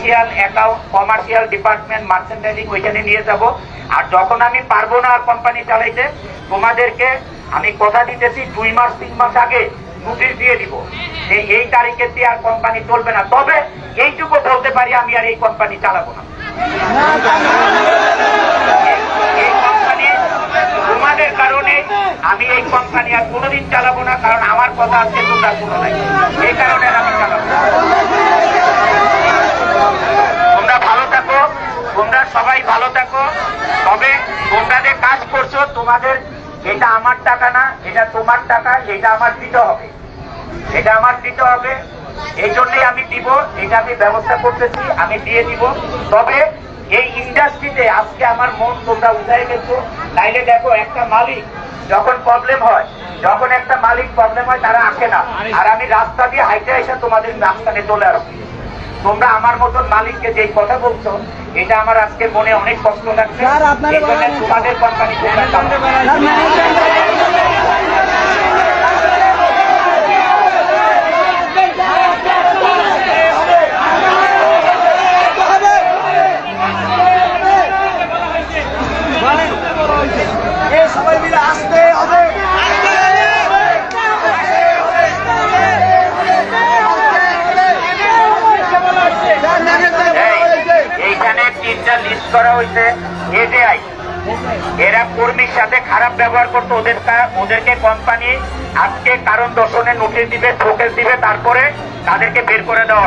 Commercial account commercial department merchandising ওইখানে নিয়ে যাব। আর যখন আমি পারব না আর কোম্পানি চালাইতে, তোমাদেরকে আমি কথা দিতেছি, দুই মাস, তিন মাস আগে নোটিশ দিয়ে দিব যে এই তারিখে দিয়ে আর কোম্পানি চলবে না। তবে এইটুকু বলতে পারি, আমি আর এই কোম্পানি চালাবো না। এই- কোম্পানি তোমাদের কারণে আমি এই কোম্পানি আর কোনোদিন চালাবো না, কারণ আমার কথা আছে তোমরা কোনো নাই। এই কারণে আমি চালাবো। তোমরা যে কাজ করছ, তোমাদের এটা আমার টাকা না, এটা তোমার টাকা, এটা আমার দিতে হবে। এটা আমার দিতে হবে। এই জন্যই আমি দিব, এটা আমি ব্যবস্থা করতেছি, আমি দিয়ে দিব। তবে এই ইন্ডাস্ট্রিতে আজকে আমার মন তোমরা উঠাই গেছো। নাইলে দেখো, একটা মালিক যখন প্রবলেম হয়, যখন একটা মালিক প্রবলেম হয়, তারা আসে না। আর আমি রাস্তা দিয়ে হাইটে এসে তোমাদের রাস্তানে চলে আসি তোমরা আমার মতন মালিককে যে কথা বলছো এটা আমার আজকে মনে অনেক কষ্ট লাগছে। তোমাদের কোম্পানি করা হয়েছে এজেআই এরা কর্মীর সাথে খারাপ ব্যবহার করতো, ওদের ওদেরকে কোম্পানি আজকে কারণ দর্শনে নোটিশ দিবে শোকেস দিবে, তারপরে তাদেরকে বের করে দেওয়া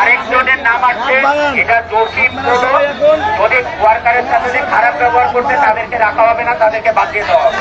আরেকজনের নাম আছে, এটা জসিম যদি ওয়ার্কারের সাথে খারাপ ব্যবহার করতে তাদেরকে রাখা হবে না, তাদেরকে বাদ দিয়ে দেওয়া হবে।